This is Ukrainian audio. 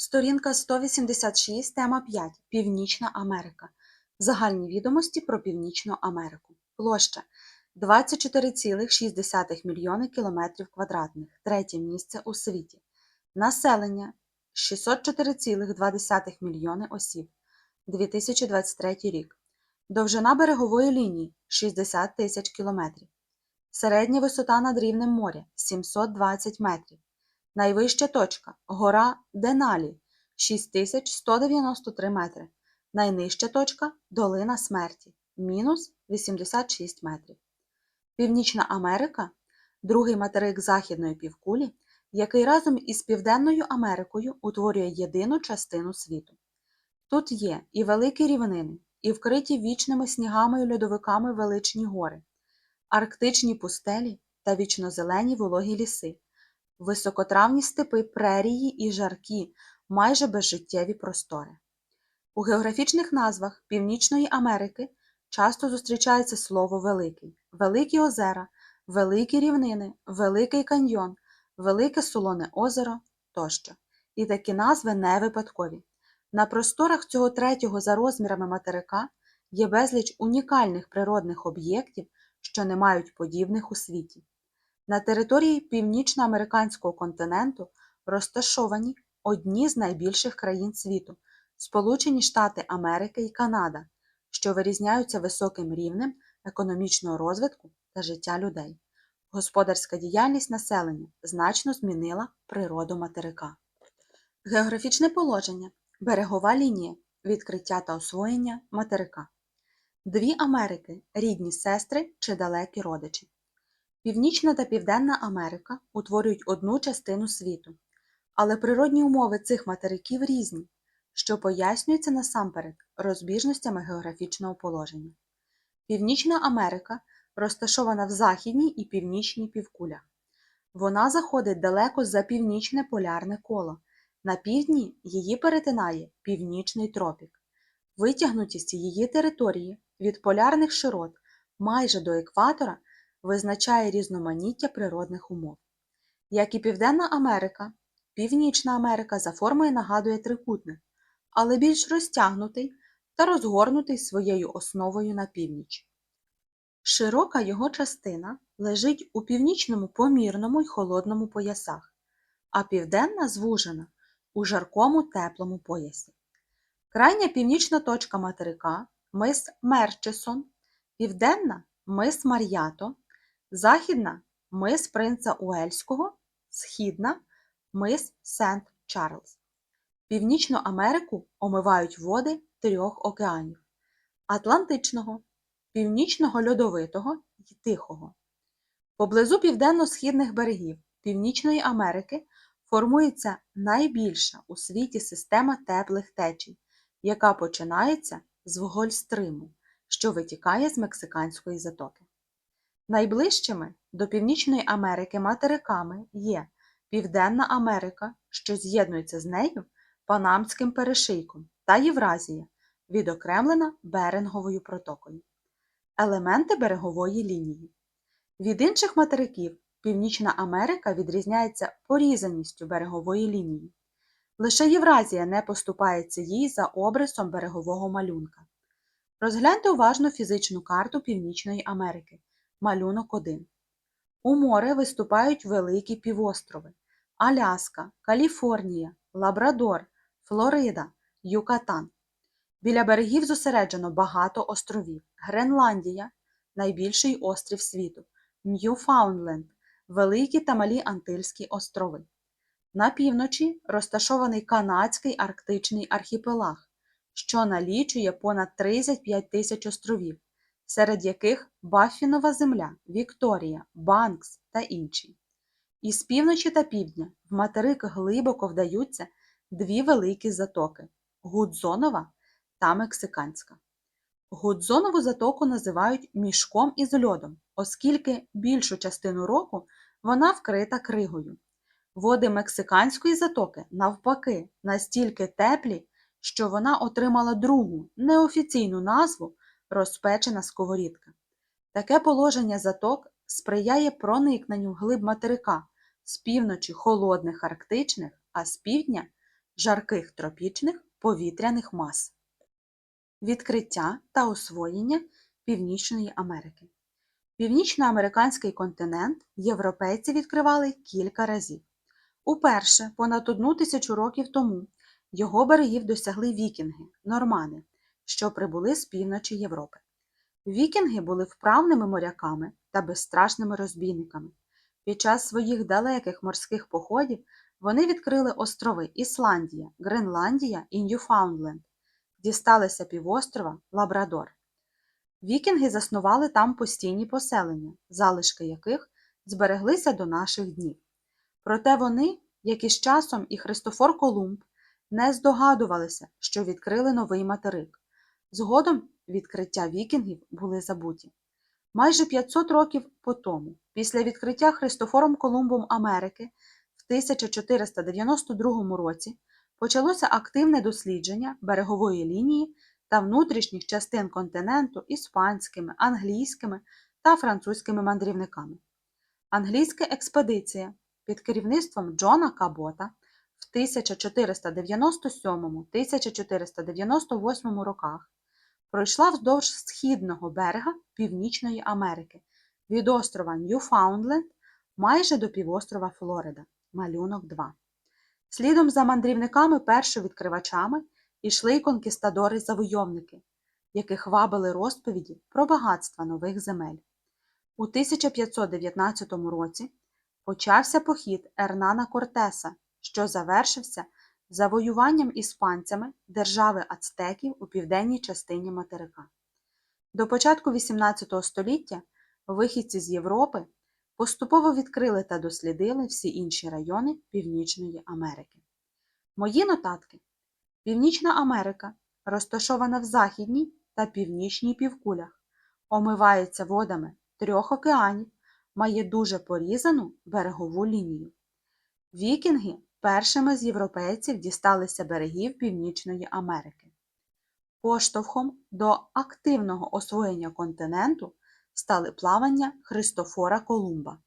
Сторінка 186, тема 5. Північна Америка. Загальні відомості про Північну Америку. Площа 24,6 мільйони кілометрів квадратних. Третє місце у світі. Населення 604,2 мільйони осіб. 2023 рік. Довжина берегової лінії 60 тисяч кілометрів. Середня висота над рівнем моря 720 метрів. Найвища точка гора Деналі 6193 метри. Найнижча точка долина смерті мінус 86 метрів. Північна Америка другий материк Західної півкулі, який разом із Південною Америкою утворює єдину частину світу. Тут є і великі рівнини, і вкриті вічними снігами і льодовиками величні гори, арктичні пустелі та вічнозелені вологі ліси високотравні степи, прерії і жаркі, майже безжиттєві простори. У географічних назвах Північної Америки часто зустрічається слово великий, великі озера, великі рівнини, великий каньйон, велике солоне озеро тощо. І такі назви не випадкові. На просторах цього третього за розмірами материка є безліч унікальних природних об'єктів, що не мають подібних у світі. На території північноамериканського континенту розташовані одні з найбільших країн світу Сполучені Штати Америки і Канада, що вирізняються високим рівнем економічного розвитку та життя людей. Господарська діяльність населення значно змінила природу материка. Географічне положення берегова лінія відкриття та освоєння материка. Дві Америки рідні сестри чи далекі родичі. Північна та Південна Америка утворюють одну частину світу, але природні умови цих материків різні, що пояснюється насамперед розбіжностями географічного положення. Північна Америка розташована в західній і північній півкулях. Вона заходить далеко за північне полярне коло. На півдні її перетинає північний тропік. Витягнутість її території від полярних широт майже до екватора визначає різноманіття природних умов. Як і Південна Америка, Північна Америка за формою нагадує трикутник, але більш розтягнутий та розгорнутий своєю основою на північ. Широка його частина лежить у північному помірному й холодному поясах, а південна звужена у жаркому теплому поясі. Крайня північна точка материка мис Мерчесон, південна мис Мар'ято, західна мис Принца Уельського, східна мис Сент Чарльз. Північну Америку омивають води трьох океанів Атлантичного, Північного льодовитого і Тихого. Поблизу південно-східних берегів Північної Америки формується найбільша у світі система теплих течій, яка починається з Вгольстриму, що витікає з Мексиканської затоки. Найближчими до Північної Америки материками є Південна Америка, що з'єднується з нею Панамським перешийком та Євразія, відокремлена Беринговою протокою. Елементи берегової лінії. Від інших материків Північна Америка відрізняється порізаністю берегової лінії. Лише Євразія не поступається їй за обрисом берегового малюнка. Розгляньте уважно фізичну карту Північної Америки. Малюнок 1. У море виступають великі півострови Аляска, Каліфорнія, Лабрадор, Флорида, Юкатан. Біля берегів зосереджено багато островів. Гренландія найбільший острів світу, Ньюфаундленд, Великі та Малі Антильські острови. На півночі розташований Канадський арктичний архіпелаг, що налічує понад 35 тисяч островів, серед яких Баффінова земля, Вікторія, Банкс та інші. Із півночі та півдня в материк глибоко вдаються дві великі затоки Гудзонова та Мексиканська. Гудзонову затоку називають мішком із льодом, оскільки більшу частину року вона вкрита кригою. Води Мексиканської затоки, навпаки, настільки теплі, що вона отримала другу неофіційну назву розпечена сковорідка. Таке положення заток сприяє проникненню глиб материка з півночі холодних арктичних, а з півдня жарких тропічних повітряних мас. Відкриття та освоєння Північної Америки. Північноамериканський континент європейці відкривали кілька разів. Уперше, понад одну тисячу років тому, його берегів досягли вікінги, нормани, що прибули з півночі Європи. Вікінги були вправними моряками та безстрашними розбійниками. Під час своїх далеких морських походів вони відкрили острови Ісландія, Гренландія і Ньюфаундленд, дісталися півострова Лабрадор. Вікінги заснували там постійні поселення, залишки яких збереглися до наших днів. Проте вони, як і з часом і Христофор Колумб, не здогадувалися, що відкрили новий материк. Згодом відкриття вікінгів були забуті. Майже 500 років по тому, після відкриття Христофором Колумбом Америки в 1492 році, почалося активне дослідження берегової лінії та внутрішніх частин континенту іспанськими, англійськими та французькими мандрівниками. Англійська експедиція під керівництвом Джона Кабота в 1497-1498 роках пройшла вздовж східного берега Північної Америки від острова Ньюфаундленд майже до півострова Флорида, малюнок 2. Слідом за мандрівниками першовідкривачами йшли й конкістадори-завойовники, яких вабили розповіді про багатства нових земель. У 1519 році почався похід Ернана Кортеса, що завершився завоюванням іспанцями держави ацтеків у південній частині материка. До початку XVIII століття вихідці з Європи поступово відкрили та дослідили всі інші райони Північної Америки. Мої нотатки. Північна Америка розташована в західній та північній півкулях, омивається водами трьох океанів, має дуже порізану берегову лінію. Вікінги першими з європейців дісталися берегів Північної Америки. Поштовхом до активного освоєння континенту стали плавання Христофора Колумба.